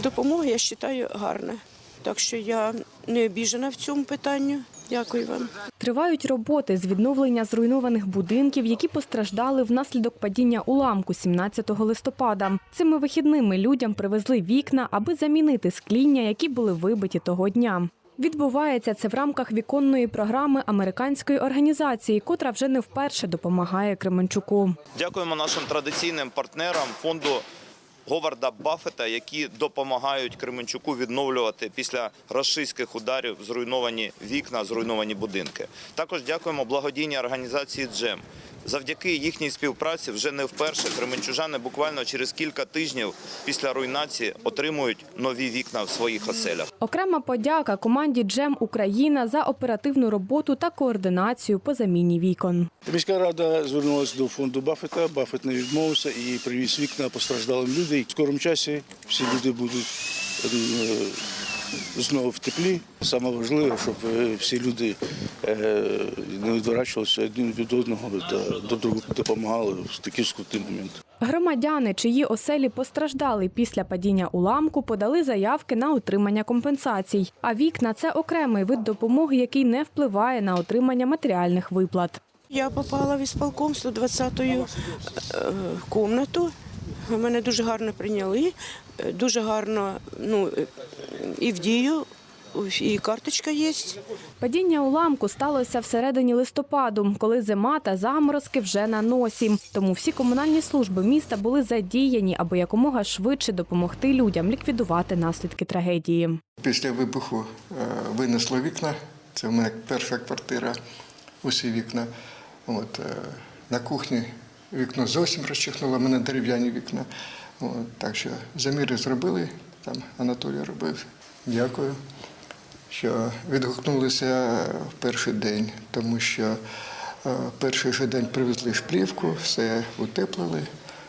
допомога, я вважаю, гарна. Так що я не обіжена в цьому питанні. Дякую вам. Тривають роботи з відновлення зруйнованих будинків, які постраждали внаслідок падіння уламку 17 листопада. Цими вихідними людям привезли вікна, аби замінити скління, які були вибиті того дня. Відбувається це в рамках віконної програми американської організації, котра вже не вперше допомагає Кременчуку. Дякуємо нашим традиційним партнерам фонду Говарда Баффета, які допомагають Кременчуку відновлювати після рашистських ударів зруйновані вікна, зруйновані будинки. Також дякуємо благодійній організації Джем. Завдяки їхній співпраці вже не вперше кременчужани буквально через кілька тижнів після руйнації отримують нові вікна в своїх оселях. Окрема подяка команді Джем Україна за оперативну роботу та координацію по заміні вікон. Міська рада звернулася до фонду Баффета. Баффет не відмовився і привіз вікна постраждалим людям. В скорому часі всі люди будуть е, знову в теплі. Саме важливе, щоб е, всі люди е, не відворачувалися один від одного та допомагали в такий скрутний момент. Громадяни, чиї оселі постраждали після падіння уламку, подали заявки на отримання компенсацій. А вікна це окремий вид допомоги, який не впливає на отримання матеріальних виплат. Я попала в ісполком 120-ю е, кімнату. Мене дуже гарно прийняли, дуже гарно ну, і в дію, і карточка є. Падіння уламку сталося всередині листопаду, коли зима та заморозки вже на носі. Тому всі комунальні служби міста були задіяні, аби якомога швидше допомогти людям ліквідувати наслідки трагедії. Після вибуху е, винесло вікна. Це в мене перша квартира, усі вікна. От, е, на кухні вікно зовсім розчихнуло, в мене дерев'яні вікна. От, так що заміри зробили, там Анатолій робив. Дякую, що відгукнулися в перший день, тому що е, перший же день привезли шплівку, все утеплили.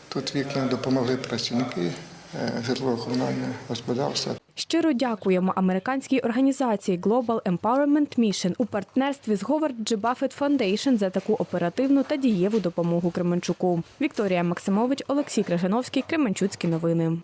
Тут вікна допомогли працівники е, житлово-комунального господарства. Щиро дякуємо американській організації Global Empowerment Mission у партнерстві з Говард G. Buffett Foundation за таку оперативну та дієву допомогу Кременчуку. Вікторія Максимович, Олексій Крижановський, Кременчуцькі новини.